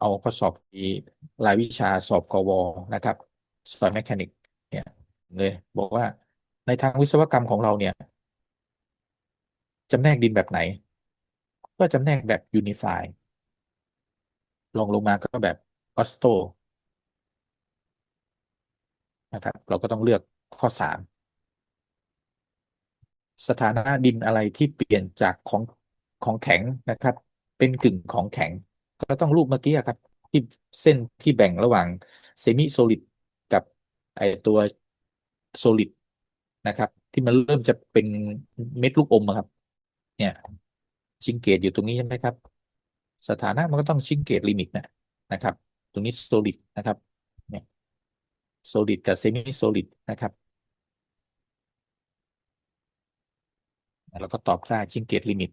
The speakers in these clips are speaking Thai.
เอาข้อสอบรายวิชาสอบกวนะครับสอยแมคานิกเนี่ยเลยบอกว่าในทางวิศวกรรมของเราเนี่ยจำแนกดินแบบไหน ก็จำแนกแบบยูนิฟายลงลงมาก็แบบออสโตนะครับ เราก็ต้องเลือกข้อสามสถานะดินอะไรที่เปลี่ยนจากของของแข็งนะครับ เป็นกึ่งของแข็ง ก็ต้องรูปเมื่อกี้ครับ ที่เส้นที่แบ่งระหว่างเซมิโซลิดกับไอตัวโซลิดนะครับ ที่มันเริ่มจะเป็นเม็ดลูกอมครับ เนี่ยชิงเกตอยู่ตรงนี้ใช่ไหมครับ สถานะมันก็ต้องชิงเกตลิมิตนะนะครับ ตรงนี้โซลิดนะครับเนี่ยโซลิดกับเซมิโซลิดนะครับแล้วก็ตอบได้ชิงเกตลิมิต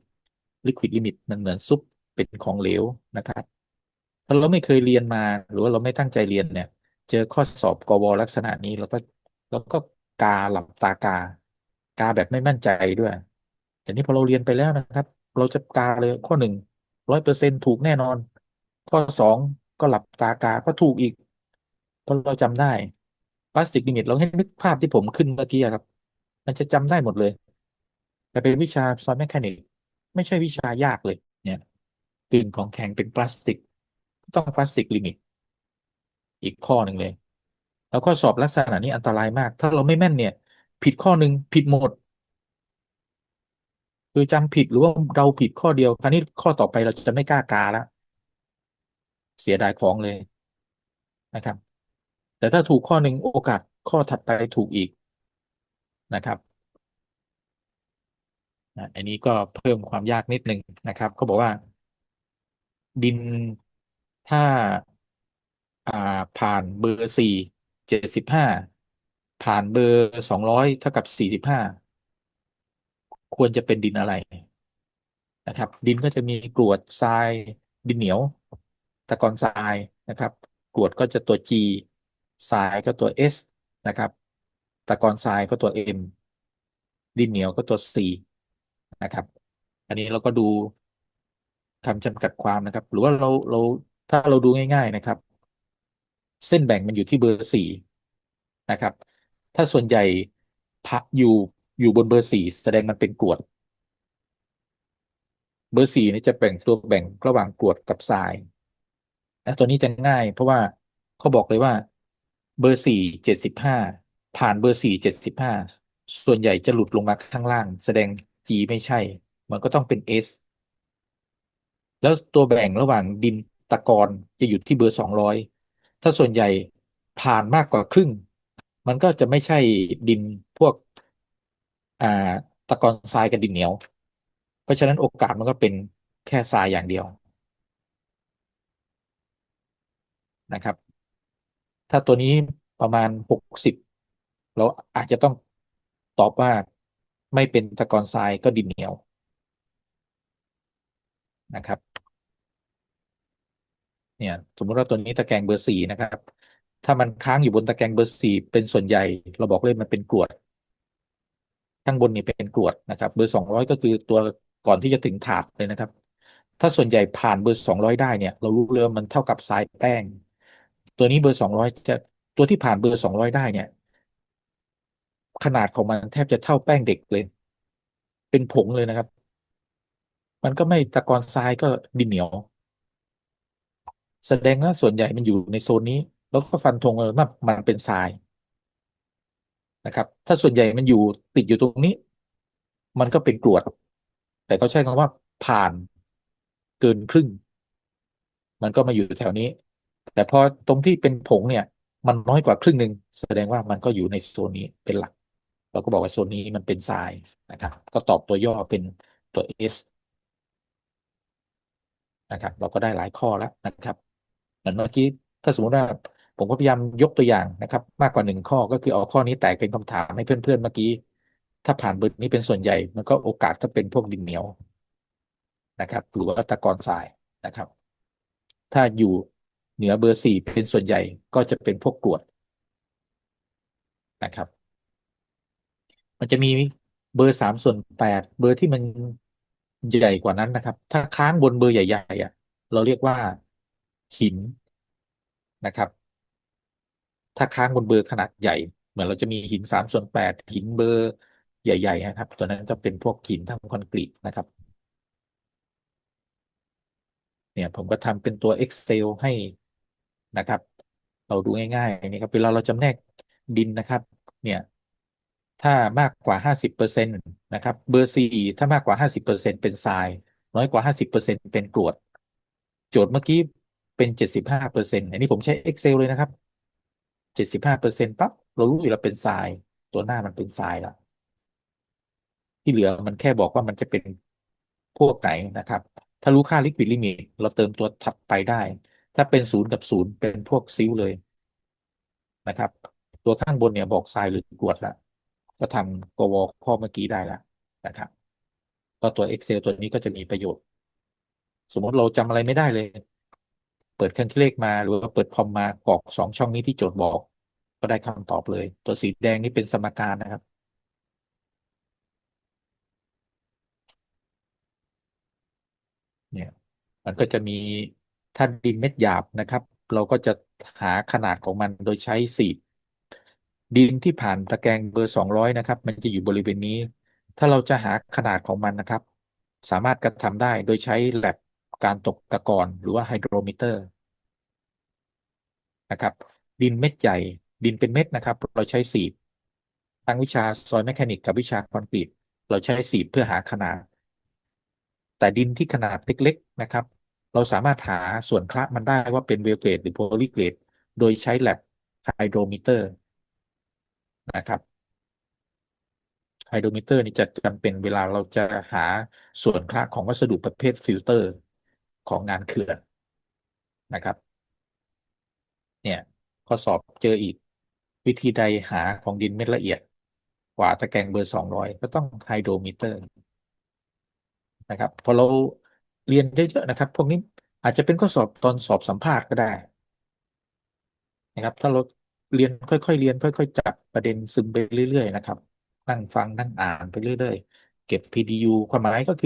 ลิควิดลิมิตมันเหมือนซุป เป็นของเหลวนะครับถ้าเราไม่เคยเรียนมาหรือว่าเราไม่ตั้งใจเรียนเนี่ย เจอข้อสอบกวลักษณะนี้เราก็เราก็กาหลับตากา กาแบบไม่มั่นใจด้วยแต่นี้พอเราเรียนไปแล้วนะครับ เราจะกาเลยข้อหนึ่งร้อยเปอร์เซ็นถูกแน่นอน ข้อสองก็หลับตากาก็ถูกอีกเพราะเราจำได้พลาสติกลิมิตเราให้นึกภาพที่ผมขึ้นเมื่อกี้ครับ มันจะจำได้หมดเลย แต่เป็นวิชาซอยแมคานิกไม่ใช่วิชายากเลย ตึงของแข็งเป็นพลาสติก ต้องพลาสติกลิมิต อีกข้อหนึ่งเลย แล้วข้อสอบลักษณะนี้อันตรายมาก ถ้าเราไม่แม่นเนี่ย ผิดข้อหนึ่งผิดหมด คือจำผิดหรือว่าเราผิดข้อเดียวคราวนี้ข้อต่อไปเราจะไม่กล้ากาแล้วเสียดายของเลยนะครับ แต่ถ้าถูกข้อหนึ่งโอกาสข้อถัดไปถูกอีกนะครับอันนี้ก็เพิ่มความยากนิดนึงนะครับเขาบอกว่า ดินถ้า อ่า ผ่านเบอร์สี่เจ็ดสิบห้าผ่านเบอร์สองร้อยเท่ากับสี่สิบห้าควรจะเป็นดินอะไรนะครับ ดินก็จะมีกรวดทรายดินเหนียวตะกอนทรายนะครับ กรวดก็จะตัว G ทรายก็ตัว S นะครับ ตะกอนทรายก็ตัว M ดินเหนียวก็ตัว C นะครับ อันนี้เราก็ดู คำจำกัดความนะครับ หรือว่าเราเราถ้าเราดูง่าย ๆนะครับ เส้นแบ่งมันอยู่ที่เบอร์สี่นะครับ ถ้าส่วนใหญ่พักอยู่อยู่บนเบอร์สี่แสดงมันเป็นกรวด เบอร์สี่นี่จะแบ่งตัวแบ่งระหว่างกรวดกับทรายและตัวนี้จะง่าย เพราะว่าเขาบอกเลยว่าเบอร์สี่เจ็ดสิบห้าผ่านเบอร์สี่เจ็ดสิบห้าส่วนใหญ่จะหลุดลงมาข้างล่าง แสดง G ไม่ใช่ มันก็ต้องเป็น S แล้วตัวแบ่งระหว่างดินตะกอนจะอยู่ที่เบอร์สองร้อยถ้าส่วนใหญ่ผ่านมากกว่าครึ่ง มันก็จะไม่ใช่ดินพวกอ่าตะกอนทรายกับดินเหนียว เพราะฉะนั้นโอกาสมันก็เป็นแค่ทรายอย่างเดียวนะครับ ถ้าตัวนี้ประมาณหกสิบเราอาจจะต้องตอบว่าไม่เป็นตะกอนทรายก็ดินเหนียว นะครับ เนี่ย สมมติว่าตัวนี้ตะแกรงเบอร์สี่นะครับ ถ้ามันค้างอยู่บนตะแกรงเบอร์สี่เป็นส่วนใหญ่ เราบอกเลยมันเป็นกรวด ข้างบนนี่เป็นกรวดนะครับ เบอร์สองร้อยก็คือตัวก่อนที่จะถึงถาดเลยนะครับ ถ้าส่วนใหญ่ผ่านเบอร์สองร้อยได้เนี่ย เรารู้เลยว่ามันเท่ากับทรายแป้ง ตัวนี้เบอร์สองร้อยจะตัวที่ผ่านเบอร์สองร้อยได้เนี่ย ขนาดของมันแทบจะเท่าแป้งเด็กเลย เป็นผงเลยนะครับ มันก็ไม่ตะกอนทรายก็ดินเหนียว แสดงว่าส่วนใหญ่มันอยู่ในโซนนี้ แล้วก็ฟันธงเลยว่ามันเป็นทรายนะครับ ถ้าส่วนใหญ่มันอยู่ติดอยู่ตรงนี้ มันก็เป็นกรวด แต่เขาใช้คำว่าผ่านเกินครึ่ง มันก็มาอยู่แถวนี้ แต่พอตรงที่เป็นผงเนี่ย มันน้อยกว่าครึ่งหนึ่งแสดงว่ามันก็อยู่ในโซนนี้เป็นหลัก เราก็บอกว่าโซนนี้มันเป็นทรายนะครับ ก็ตอบตัวย่อเป็นตัว S นะครับ เราก็ได้หลายข้อแล้วนะครับมือนเมื่อกี้ถ้าสมมติว่าผมก็พยายามยกตัวอย่างนะครับ มากกว่าหนึ่งข้อก็คือเอาข้อนี้แตกเป็นคำถามให้เพื่อนๆเมื่อกี้ ถ้าผ่านเบอร์นี้เป็นส่วนใหญ่ มันก็โอกาสก็เป็นพวกดินเหนียวนะครับหรือว่าตะกอนทรายนะครับ ถ้าอยู่เหนือเบอร์สี่เป็นส่วนใหญ่ก็จะเป็นพวกกรวดนะครับ มันจะมีเบอร์สามส่วนแปดเบอร์ที่มัน ใหญ่กว่านั้นนะครับ ถ้าค้างบนเบอร์ใหญ่ๆอะ เราเรียกว่าหินนะครับ ถ้าค้างบนเบอร์ขนาดใหญ่ เหมือนเราจะมีหินสามส่วนแปดหินเบอร์ใหญ่ ๆ นะครับ ตัวนั้นก็เป็นพวกหินทางคอนกรีตนะครับ เนี่ยผมก็ทำเป็นตัว Excel ให้นะครับ เราดูง่ายๆนี่ครับเวลาเราจำแนกดินนะครับ เนี่ย ถ้ามากกว่าห้าสิบเปอร์เซ็นต์นะครับ เบอร์สี่ถ้ามากกว่าห้าสิบเปอร์เซ็นต์เป็นทราย น้อยกว่าห้าสิบเปอร์เซ็นต์เป็นกรวด โจทย์เมื่อกี้เป็นเจ็ดสิบห้าเปอร์เซ็นต์อันนี้ผมใช้ Excel เลยนะครับเจ็ดสิบห้าเปอร์เซ็นต์ปั๊บเรารู้อยู่แล้วเป็นทราย ตัวหน้ามันเป็นทรายละที่เหลือมันแค่บอกว่ามันจะเป็นพวกไหนนะครับ ถ้ารู้ค่า liquid limit เราเติมตัวถัดไปได้ ถ้าเป็นศูนย์กับศูนย์เป็นพวกซิลเลยนะครับ ตัวข้างบนเนี่ยบอกทรายหรือกรวดล้ว ก็ทำกวข้อเมื่อกี้ได้แล้วนะครับก็ตัว Excel ตัวนี้ก็จะมีประโยชน์ สมมติเราจำอะไรไม่ได้เลย เปิดเครื่องคิดเลขมาหรือว่าเปิดคอมมากรอกสองช่องนี้ที่โจทย์บอก ก็ได้คำตอบเลย ตัวสีแดงนี่เป็นสมการนะครับเนี่ยมันก็จะมีถ้าดินเม็ดหยาบนะครับ เราก็จะหาขนาดของมันโดยใช้สีบ ดินที่ผ่านตะแกรงเบอร์สองร้อยนะครับ มันจะอยู่บริเวณนี้ ถ้าเราจะหาขนาดของมันนะครับ สามารถกระทำได้โดยใช้แลบการตกตะกอนหรือว่าไฮโดรมิเตอร์นะครับ ดินเม็ดใหญ่ ดินเป็นเม็ดนะครับ เราใช้สีบทางวิชาซอยแมคานิกกับวิชาคอนกรีตเราใช้สีบเพื่อหาขนาด แต่ดินที่ขนาดเล็กๆนะครับ เราสามารถหาส่วนคละมันได้ว่าเป็นเวลเกรดหรือโพลีเกรดโดยใช้แลบไฮโดรมิเตอร์ นะครับไฮโดรมิเตอร์นี่จะจำเป็นเวลาเราจะหาส่วนคละของวัสดุประเภทฟิลเตอร์ของงานเขื่อนนะครับ เนี่ยข้อสอบเจออีก วิธีใดหาของดินเม็ดละเอียด กว่าตะแกรงเบอร์สองร้อยก็ต้องไฮโดรมิเตอร์นะครับพอเราเรียนเยอะๆนะครับ พวกนี้อาจจะเป็นข้อสอบตอนสอบสัมภาษณ์ก็ได้ นะครับ ถ้าเรา เรียนค่อยๆเรียน ค่อยๆจับประเด็นซึมไปเรื่อยๆนะครับ นั่งฟังนั่งอ่านไปเรื่อยๆ เก็บ PDU ความหมายก็คือ